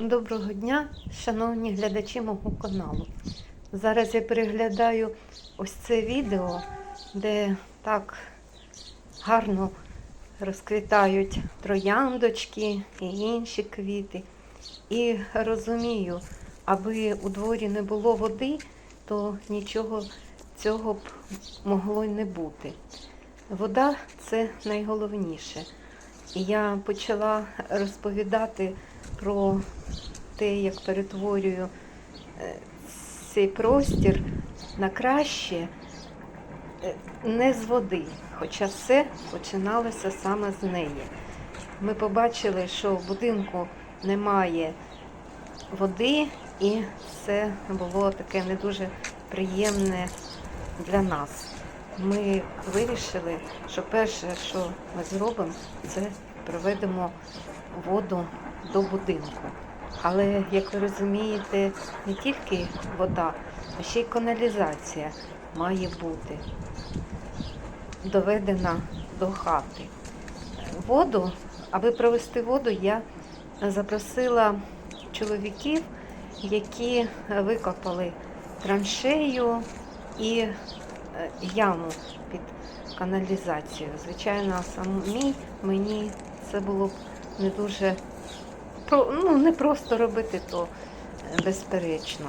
Доброго дня, шановні глядачі мого каналу. Зараз я переглядаю ось це відео, де так гарно розквітають трояндочки і інші квіти. І розумію, аби у дворі не було води, то нічого цього б могло й не бути. Вода це найголовніше. І я почала розповідати про те, як перетворюю е, цей простір на краще е, не з води, хоча все починалося саме з неї. Ми побачили, що в будинку немає води, і це було таке не дуже приємне для нас. Ми вирішили, що перше, що ми зробимо, це проведемо воду до будинку. Але, як ви розумієте, не тільки вода, а ще й каналізація має бути доведена до хати. Воду, аби провести воду, я запросила чоловіків, які викопали траншею і е, яму під каналізацію. Звичайно, самій мені це було б не дуже ну, не просто робити, то е, безперечно.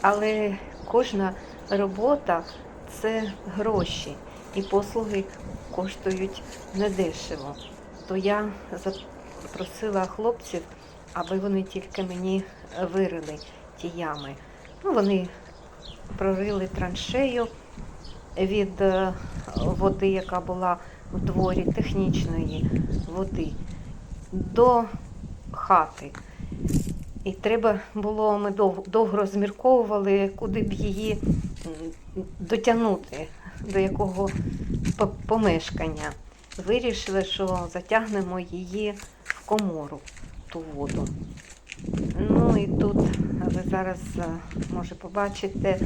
Але кожна робота це гроші, і послуги коштують недешево. То я запросила хлопців, аби вони тільки мені вирили ті ями. Ну, вони прорили траншею від е, води, яка була в дворі, технічної води, до хати. І треба було, ми дов- довго розмірковували, куди б її дотягнути, до якого помешкання. Вирішили, що затягнемо її в комору, ту воду. Ну і тут ви зараз е, може побачите е,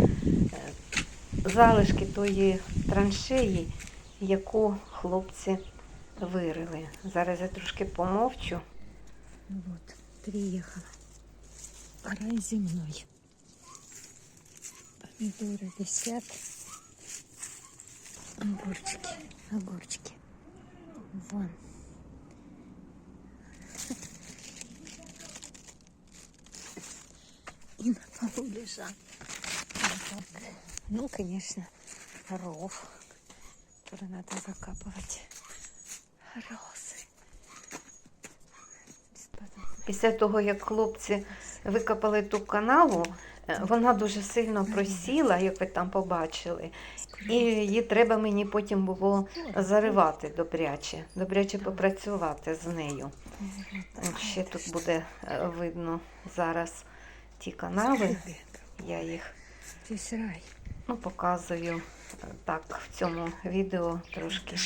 залишки тої траншеї, яку хлопці вирили. Зараз я трошки помовчу. Вот, приехала. Рай земной. Помидоры висят. Огурчики, огурчики. Вон. И на полу лежат. Вот так. Ну, конечно, ров, который надо закапывать. Бесподобно. Після того, як хлопці викопали ту канаву, е, вона дуже сильно просіла, як ви там побачили. І її треба мені потім було заривати добряче, добряче попрацювати з нею. Ще тут буде е, видно зараз ті канави. Я їх ну, показую е, так в цьому відео трошки.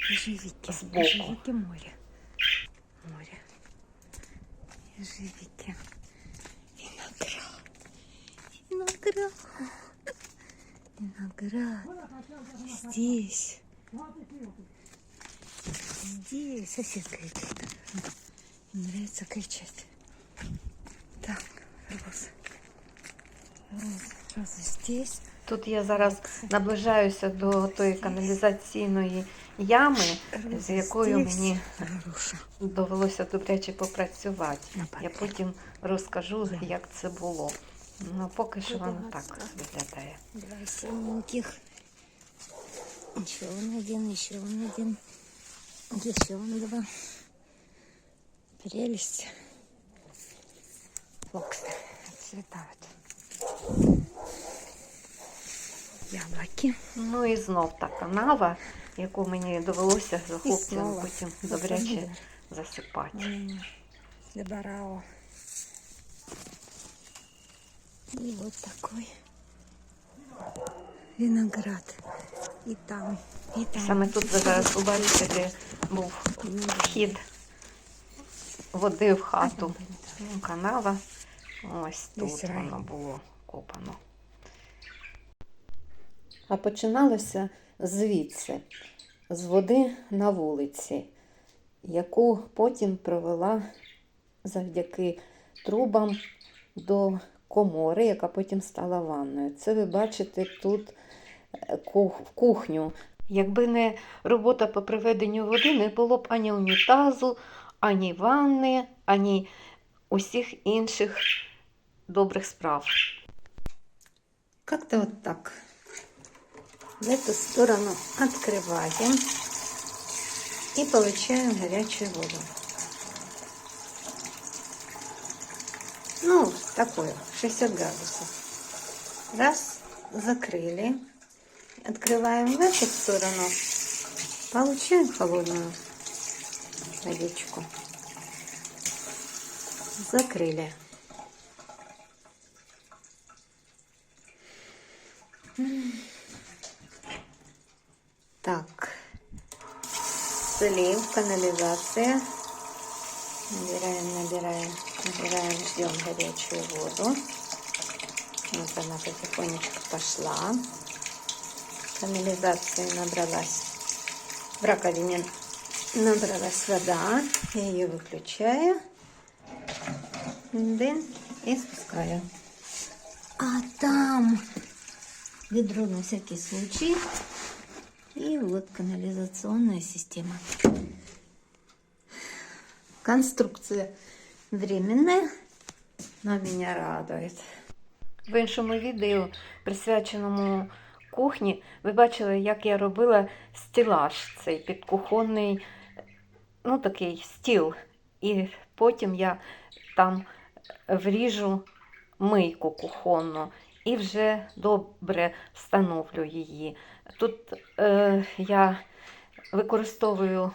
Ежевики. Сбоку. Ежевики море. Море. Ежевики. Виноград. Виноград. Виноград. Здесь. Здесь. Соседка идет. Мне нравится кричать. Так, роза. Роза. Роза здесь. Тут я зараз наближаюся до тої каналізаційної ями, з якою мені довелося добряче попрацювати. Я потім розкажу, як це було. Ну, поки що воно так виглядає. Два синеньких. Еще он один, еще он один. Еще он два. Прелесть. Фоксы отцветают. Яблоки. Ну і знов та канава, яку мені довелося за знову потім добряче засипати. М, Добарао. И вот такой виноград. И там, и там. Саме тут ви зараз побачите, де був вхід води в хату. Канава. Ось тут воно було копано. А починалося звідси, з води на вулиці, яку потім провела завдяки трубам до комори, яка потім стала ванною. Це ви бачите тут е, кухню. Якби не робота по приведенню води, не було б ані унітазу, ані ванни, ані усіх інших добрих справ. Как-то вот так. В эту сторону открываем и получаем горячую воду. Ну, такое, 60 градусов. Раз, закрыли. Открываем в эту сторону. Получаем холодную водичку. Закрыли. Канализация. Набираем, набираем, набираем, ждем горячую воду. Вот она потихонечку пошла. Канализация набралась. В раковине набралась вода. Я ее выключаю. Дын и спускаю. А там ведро на всякий случай. И вот канализационная система. Конструкция временная, но меня радует. В іншому відео, присвяченому кухні, ви бачили, як я робила стілаж, цей підкухонний, ну такий стіл. І потім я там вріжу мийку кухонну і вже добре встановлю її. Тут е, я використовую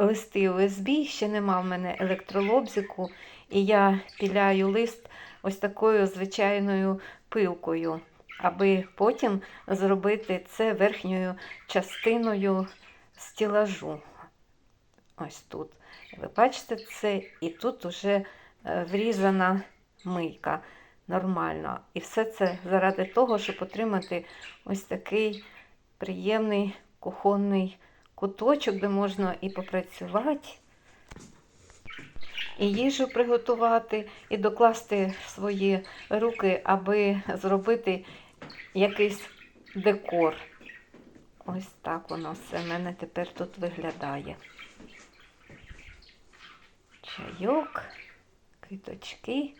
листи USB, ще нема в мене електролобзику, і я піляю лист ось такою звичайною пилкою, аби потім зробити це верхньою частиною стілажу. Ось тут. Ви бачите це, і тут уже е, врізана мийка нормально. І все це заради того, щоб отримати ось такий приємний кухонний куточок, де можна і попрацювати, і їжу приготувати, і докласти свої руки, аби зробити якийсь декор. Ось так воно все в мене тепер тут виглядає. Чайок, квіточки.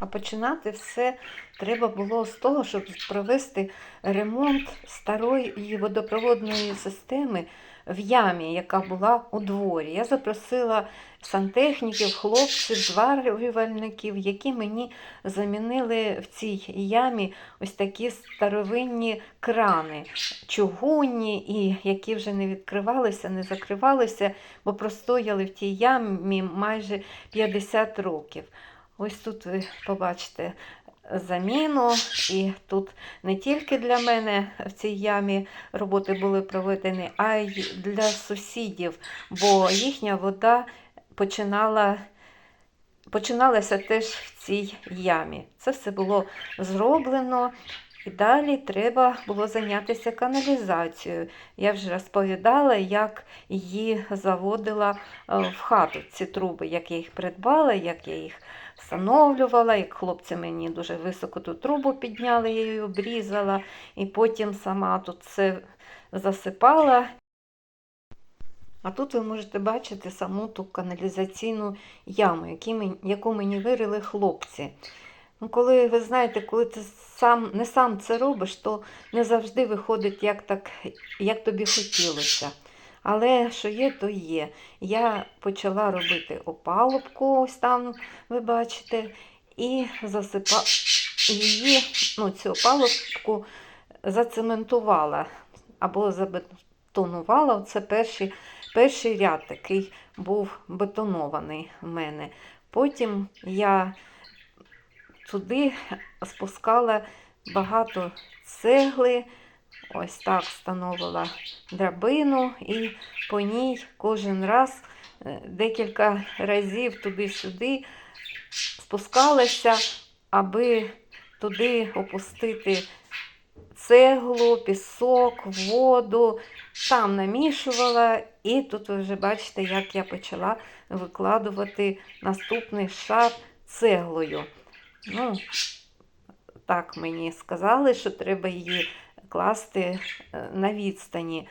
А починати все треба було з того, щоб провести ремонт старої водопроводної системи в ямі, яка була у дворі. Я запросила сантехніків, хлопців, зварювальників, які мені замінили в цій ямі ось такі старовинні крани, чугунні, і які вже не відкривалися, не закривалися, бо простояли в тій ямі майже 50 років. Ось тут ви побачите заміну, і тут не тільки для мене в цій ямі роботи були проведені, а й для сусідів, бо їхня вода починала, починалася теж в цій ямі. Це все було зроблено. І далі треба було зайнятися каналізацією. Я вже розповідала, як її заводила е, в хату, ці труби, як я їх придбала, як я їх встановлювала, як хлопці мені дуже високо ту трубу підняли, я її обрізала, і потім сама тут все засипала. А тут ви можете бачити саму ту каналізаційну яму, яку мені вирили хлопці. Ну, коли ви знаєте, коли ти сам, не сам це робиш, то не завжди виходить як, так, як тобі хотілося. Але що є, то є. Я почала робити опалубку, ось там ви бачите, і засипа її, ну, цю опалубку зацементувала або забетонувала. Це перший, перший ряд такий був бетонований в мене. Потім я туди спускала багато цегли, ось так встановила драбину і по ній кожен раз е, декілька разів туди-сюди спускалася, аби туди опустити цеглу, пісок, воду, там намішувала, і тут ви вже бачите, як я почала викладувати наступний шар цеглою. Ну, так мені сказали, що треба її класти е, на відстані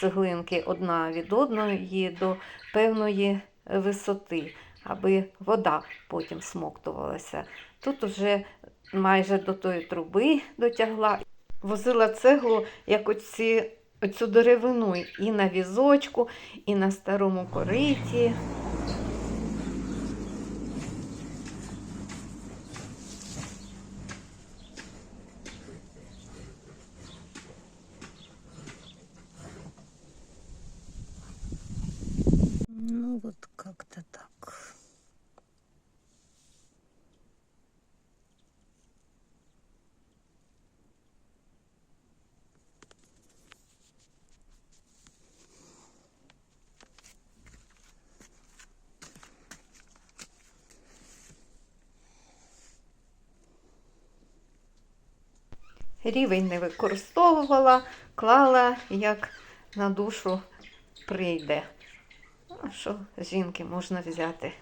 цеглинки одна від одної до певної висоти, аби вода потім смоктувалася. Тут уже майже до тої труби дотягла. Возила цеглу, як оці, оцю деревину і на візочку, і на старому кориті. Ну вот как-то так. Рівень не використовувала, клала, як на душу прийде. Що з жінки можна взяти?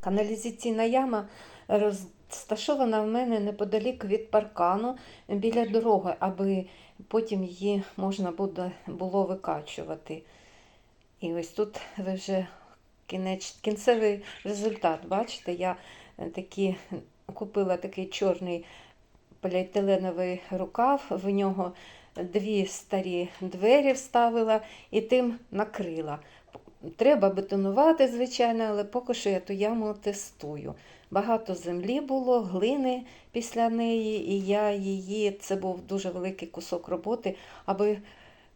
Каналізаційна яма розташована в мене неподалік від паркану біля дороги, аби потім її можна було викачувати. І ось тут ви вже кінеч, кінцевий результат. Бачите, я такі, купила такий чорний поліетиленовий рукав, в нього дві старі двері вставила і тим накрила. Треба бетонувати, звичайно, але поки що я ту яму тестую. Багато землі було, глини після неї, і я її, це був дуже великий кусок роботи, аби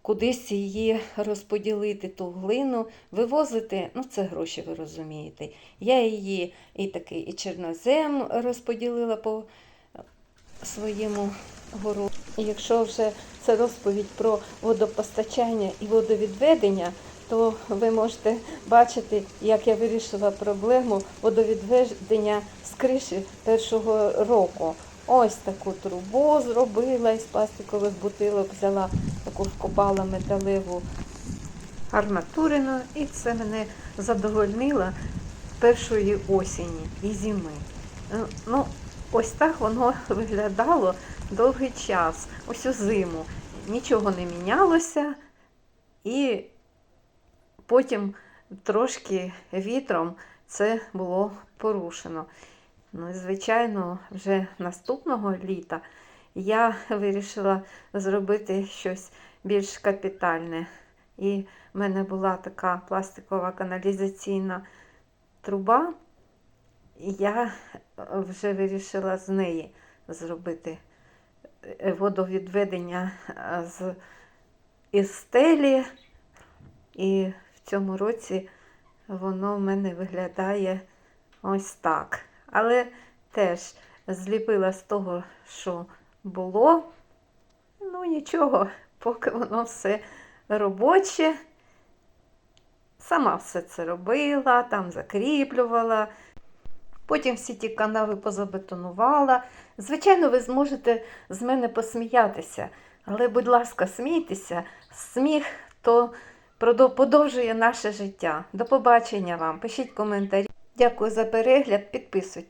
кудись її розподілити, ту глину, вивозити, ну це гроші, ви розумієте. Я її і такий і чорнозем розподілила по своєму городу. Якщо вже це розповідь про водопостачання і водовідведення, то ви можете бачити, як я вирішила проблему водовідведення з криші першого року. Ось таку трубу зробила із пластикових бутилок, взяла таку вкопала металеву арматурину, і це мене задовольнило першої осені і зими. Е, Ну, ось так воно виглядало довгий час, ось у зиму. Нічого не мінялося, і потім трошки вітром це було порушено. Ну, і, звичайно, вже наступного літа я вирішила зробити щось більш капітальне. І в мене була така пластикова каналізаційна труба, я вже вирішила з неї зробити е, водовідведення е, з із стелі. І в цьому році воно в мене виглядає ось так. Але теж зліпила з того, що було. Ну нічого, поки воно все робоче. Сама все це робила, там закріплювала. Потім всі ті канави позабетонувала. Звичайно, ви зможете з мене посміятися, але, будь ласка, смійтеся, сміх то подовжує наше життя. До побачення вам. Пишіть коментарі. Дякую за перегляд, підписуйтесь.